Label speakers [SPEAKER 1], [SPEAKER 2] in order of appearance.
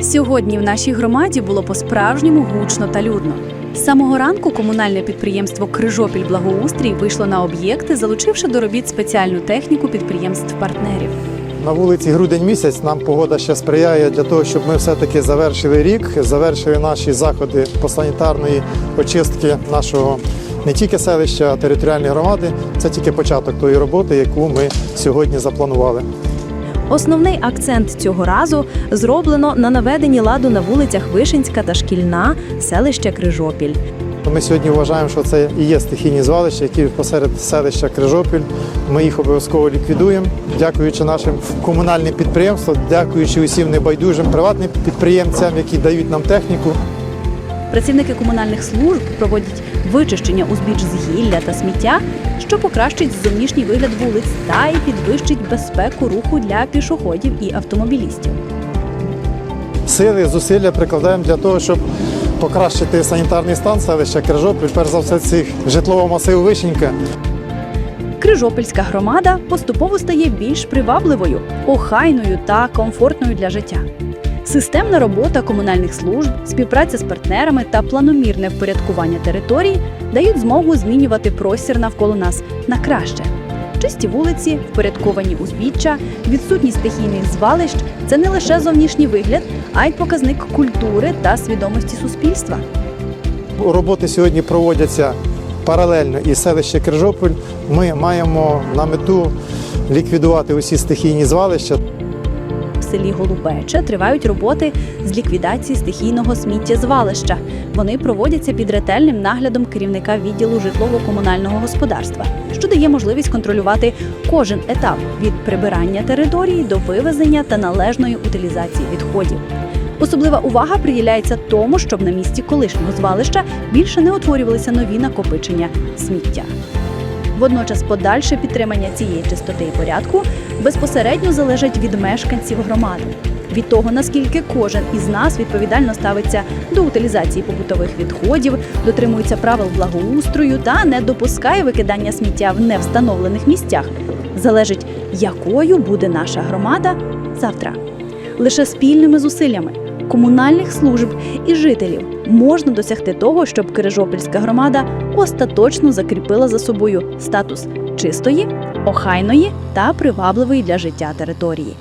[SPEAKER 1] Сьогодні в нашій громаді було по-справжньому гучно та людно. З самого ранку комунальне підприємство Крижопіль Благоустрій вийшло на об'єкти, залучивши до робіт спеціальну техніку підприємств-партнерів.
[SPEAKER 2] На вулиці грудень місяць нам погода ще сприяє для того, щоб ми все-таки завершили рік, завершили наші заходи по санітарної очистки нашого не тільки селища, а територіальної громади. Це тільки початок тої роботи, яку ми сьогодні запланували.
[SPEAKER 3] Основний акцент цього разу зроблено на наведенні ладу на вулицях Вишенська та Шкільна селища Крижопіль.
[SPEAKER 2] Ми сьогодні вважаємо, що це і є стихійні звалища, які посеред селища Крижопіль. Ми їх обов'язково ліквідуємо, дякуючи нашим комунальним підприємствам, дякуючи усім небайдужим приватним підприємцям, які дають нам техніку.
[SPEAKER 1] Працівники комунальних служб проводять вичищення узбіч з гілля та сміття, що покращить зовнішній вигляд вулиць та й підвищить безпеку руху для пішоходів і автомобілістів.
[SPEAKER 2] Сили, зусилля прикладаємо для того, щоб покращити санітарний стан селища Крижопіль, перш за все, цих житлового масиву Вишенька.
[SPEAKER 1] Крижопільська громада поступово стає більш привабливою, охайною та комфортною для життя. Системна робота комунальних служб, співпраця з партнерами та планомірне впорядкування територій дають змогу змінювати простір навколо нас на краще. Чисті вулиці, впорядковані узбіччя, відсутність стихійних звалищ це не лише зовнішній вигляд, а й показник культури та свідомості суспільства.
[SPEAKER 2] Роботи сьогодні проводяться паралельно і селище Крижопіль. Ми маємо на мету ліквідувати усі стихійні звалища.
[SPEAKER 1] Селі Голубече тривають роботи з ліквідації стихійного сміттєзвалища. Вони проводяться під ретельним наглядом керівника відділу житлово-комунального господарства, що дає можливість контролювати кожен етап від прибирання території до вивезення та належної утилізації відходів. Особлива увага приділяється тому, щоб на місці колишнього звалища більше не утворювалися нові накопичення сміття. Водночас подальше підтримання цієї чистоти і порядку безпосередньо залежить від мешканців громади, від того наскільки кожен із нас відповідально ставиться до утилізації побутових відходів, дотримується правил благоустрою та не допускає викидання сміття в невстановлених місцях. Залежить, якою буде наша громада завтра. Лише спільними зусиллями комунальних служб і жителів можна досягти того, щоб Кирижопільська громада остаточно закріпила за собою статус чистої, охайної та привабливої для життя території.